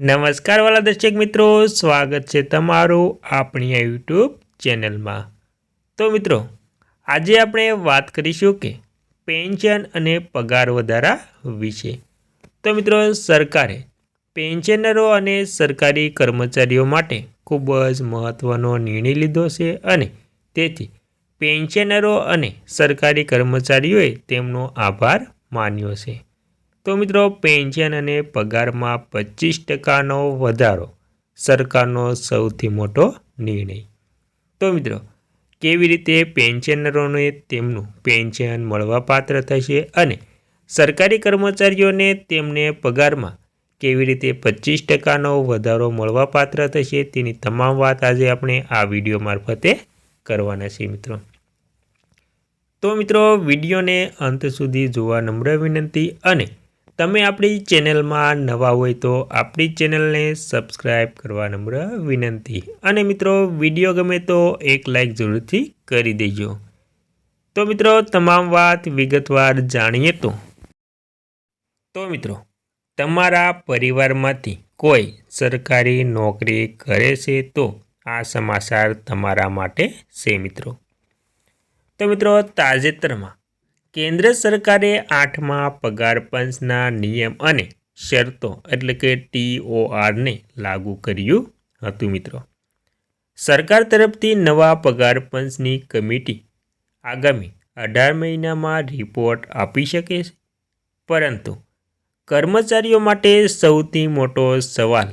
નમસ્કાર વાલા દર્શક મિત્રો, સ્વાગત છે તમારું આપણી આ યુટ્યુબ ચેનલમાં. તો મિત્રો, આજે આપણે વાત કરીશું કે પેન્શન અને પગાર વધારા વિશે. તો મિત્રો, સરકારે પેન્શનરો અને સરકારી કર્મચારીઓ માટે ખૂબ જ મહત્ત્વનો નિર્ણય લીધો છે અને તેથી પેન્શનરો અને સરકારી કર્મચારીઓએ તેમનો આભાર માન્યો છે. તો મિત્રો, પેન્શન અને પગારમાં પચીસ ટકાનો વધારો સરકારનો સૌથી મોટો નિર્ણય. તો મિત્રો, કેવી રીતે પેન્શનરોને તેમનું પેન્શન મળવાપાત્ર થશે અને સરકારી કર્મચારીઓને તેમને પગારમાં કેવી રીતે પચીસ ટકાનો વધારો મળવાપાત્ર થશે તેની તમામ વાત આજે આપણે આ વીડિયો મારફતે કરવાના છીએ મિત્રો. તો મિત્રો, વિડીયોને અંત સુધી જોવા નમ્ર વિનંતી અને તમે આપણી ચેનલમાં નવા હોય તો આપણી ચેનલને સબસ્ક્રાઈબ કરવા નમ્ર વિનંતી. અને મિત્રો, વીડિયો ગમે તો એક લાઈક જરૂરથી કરી દેજો. તો મિત્રો, તમામ વાત વિગતવાર જાણીએ તો. તો મિત્રો, તમારા પરિવારમાંથી કોઈ સરકારી નોકરી કરે છે તો આ સમાચાર તમારા માટે છે મિત્રો. તો મિત્રો, તાજેતરમાં કેન્દ્ર સરકારે આઠમા પગાર પંચના નિયમ અને શરતો, એટલે કે ટીઓઆરને લાગુ કર્યું હતું મિત્રો. સરકાર તરફથી નવા પગાર પંચની કમિટી આગામી અઢાર મહિનામાં રિપોર્ટ આપી શકે છે. પરંતુ કર્મચારીઓ માટે સૌથી મોટો સવાલ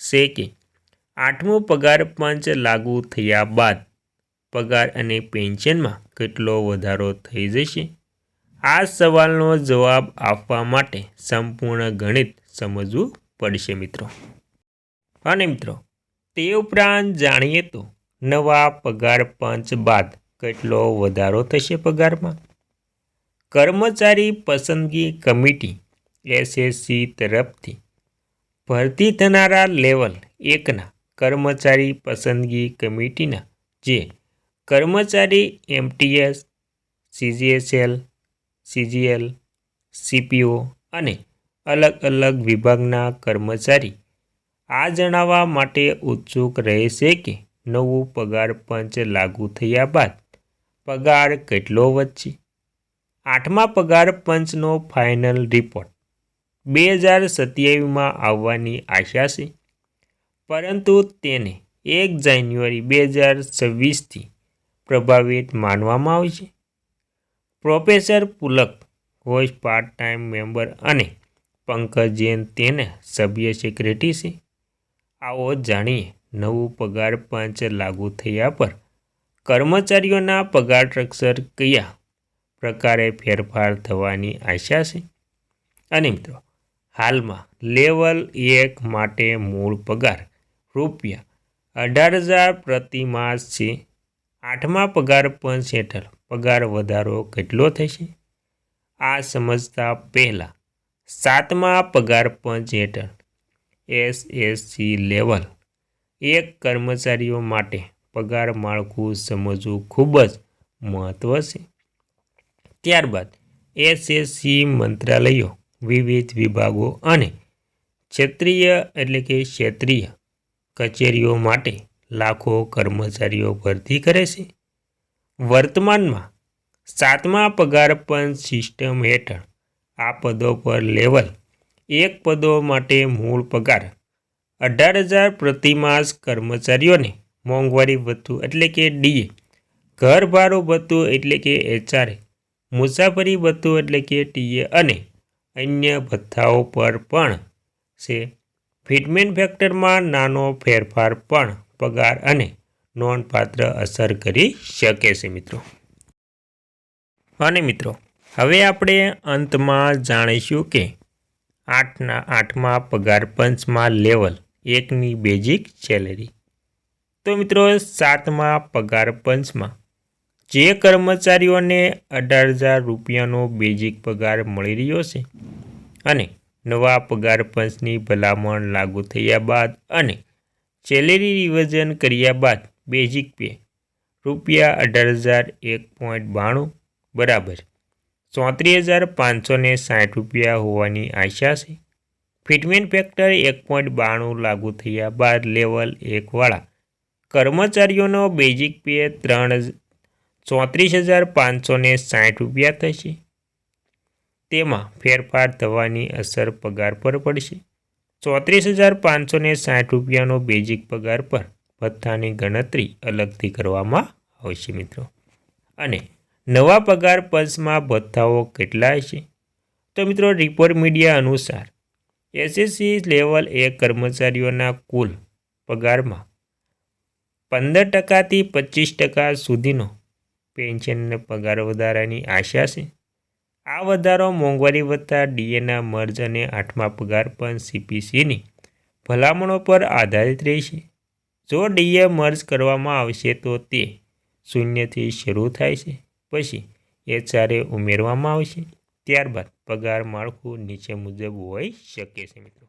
છે કે આઠમો પગાર પંચ લાગુ થયા બાદ પગાર અને પેન્શનમાં કેટલો વધારો થઈ જશે? આ સવાલનો જવાબ આપવા માટે સંપૂર્ણ ગણિત સમજવું પડશે, મિત્રો. અને મિત્રો, તે ઉપરાંત જાણીએ તો નવા પગાર પંચ બાદ કેટલો વધારો થશે પગારમાં? કર્મચારી પસંદગી કમિટી, એસએસસી તરફથી ભરતી થનારા લેવલ એકના કર્મચારી પસંદગી કમિટીના, જે કર્મચારી એમટીએસ, સીજીએસએલ સીજીએલ, સીપીઓ અને અલગ અલગ વિભાગના કર્મચારી. આ જણાવવા માટે ઉત્સુક રહેશે કે નવું પગાર પંચ લાગુ થયા બાદ પગાર કેટલો વધશે? આઠમા પગાર પંચનો ફાઇનલ રિપોર્ટ બે હજાર સત્યાવીસમાં આવવાની આશા છે. પરંતુ તેને એક જાન્યુઆરી બે હજાર છવ્વીસથી પ્રભાવિત માનવામાં આવશે. Professor Pulak Ghosh part time member અને પંકજ જૈન તેને સભ્ય સેક્રેટરી છે. આવો જાણીએ, નવું પગાર પંચ લાગુ થયા પર કર્મચારીઓના પગાર સ્ટ્રક્ચર કયા પ્રકારે ફેરફાર થવાની આશા છે? અને મિત્રો, હાલમાં લેવલ એક માટે મૂળ પગાર રૂપિયા અઢાર હજાર પ્રતિ માસ છે. આઠમા પગાર પંચ હેઠળ પગાર વધારો કેટલો થશે? આ સમજતા પહેલાં સાતમા પગાર પંચ હેઠળ એસએસસી લેવલ એક કર્મચારીઓ માટે પગાર માળખું સમજવું ખૂબ જ મહત્ત્વ છે. ત્યારબાદ એસએસસી મંત્રાલયો, વિવિધ વિભાગો અને ક્ષેત્રીય એટલે કે ક્ષેત્રીય કચેરીઓ માટે લાખો કર્મચારીઓ ભરતી કરે છે. વર્તમાનમાં સાતમા પગાર પંચ સિસ્ટમ હેઠળ આ પદો પર લેવલ એક પદો માટે મૂળ પગાર અઢાર હજાર પ્રતિમાસ કર્મચારીઓને મોંઘવારી ભથ્થું એટલે કે ડીએ ઘર ભાડું ભથ્થું એટલે કે એચઆરએ મુસાફરી ભથ્થું એટલે કે ટીએ અને અન્ય ભથ્થાઓ પર પણ છે. ફિટમેન્ટ ફેક્ટરમાં નાનો ફેરફાર પણ પગાર અને નોંધપાત્ર અસર કરી શકે છે, મિત્રો. અને મિત્રો, હવે આપણે અંતમાં જાણીશું કે આઠના આઠમા પગાર પંચમાં લેવલ એકની બેઝિક સેલેરી. તો મિત્રો, સાતમા પગાર પંચમાં જે કર્મચારીઓને અઢાર હજાર રૂપિયાનો બેઝિક પગાર મળી રહ્યો છે અને નવા પગાર પંચની ભલામણ લાગુ થયા બાદ અને સેલેરી રિવિઝન કર્યા બાદ બેઝિક પે. રૂપિયા અઢાર હજાર એક પોઈન્ટ બાણું, બરાબર. ચોત્રીસ હજાર પાંચસો ને સાઠ રૂપિયા હોવાની આશા છે. ફિટમેન્ટ ફેક્ટર એક પોઈન્ટ બાણું લાગુ થયા બાદ લેવલ એકવાળા કર્મચારીઓનો બેઝિક પે ત્રણ ચોત્રીસ હજાર પાંચસો ને સાઠ રૂપિયા થશે. તેમાં ફેરફાર થવાની અસર પગાર પર પડશે. ચોત્રીસ હજાર પાંચસો સાઠ રૂપિયાનો બેઝિક પગાર પર ભથ્થાની ગણતરી અલગથી કરવામાં આવશે મિત્રો. અને નવા પગાર પંચમાં ભથ્થાઓ કેટલા હશે તો મિત્રો રિપોર્ટ મીડિયા અનુસાર એસએસસી લેવલ એક કર્મચારીઓના કુલ પગારમાં પંદર ટકાથી પચીસ ટકા સુધીનો પેન્શન અને પગાર વધારાની આશા છે. આ વધારો મોંઘવારી વત્તા ડીએના મર્જ અને આઠમા પગાર પણ સીપીસીની ભલામણો પર આધારિત રહેશે. જો ડીએ મર્જ કરવામાં આવશે તો તે શૂન્યથી શરૂ થાય છે. પછી એચઆરએ ઉમેરવામાં આવશે. ત્યારબાદ પગાર માળખું નીચે મુજબ હોઈ શકે છે મિત્રો.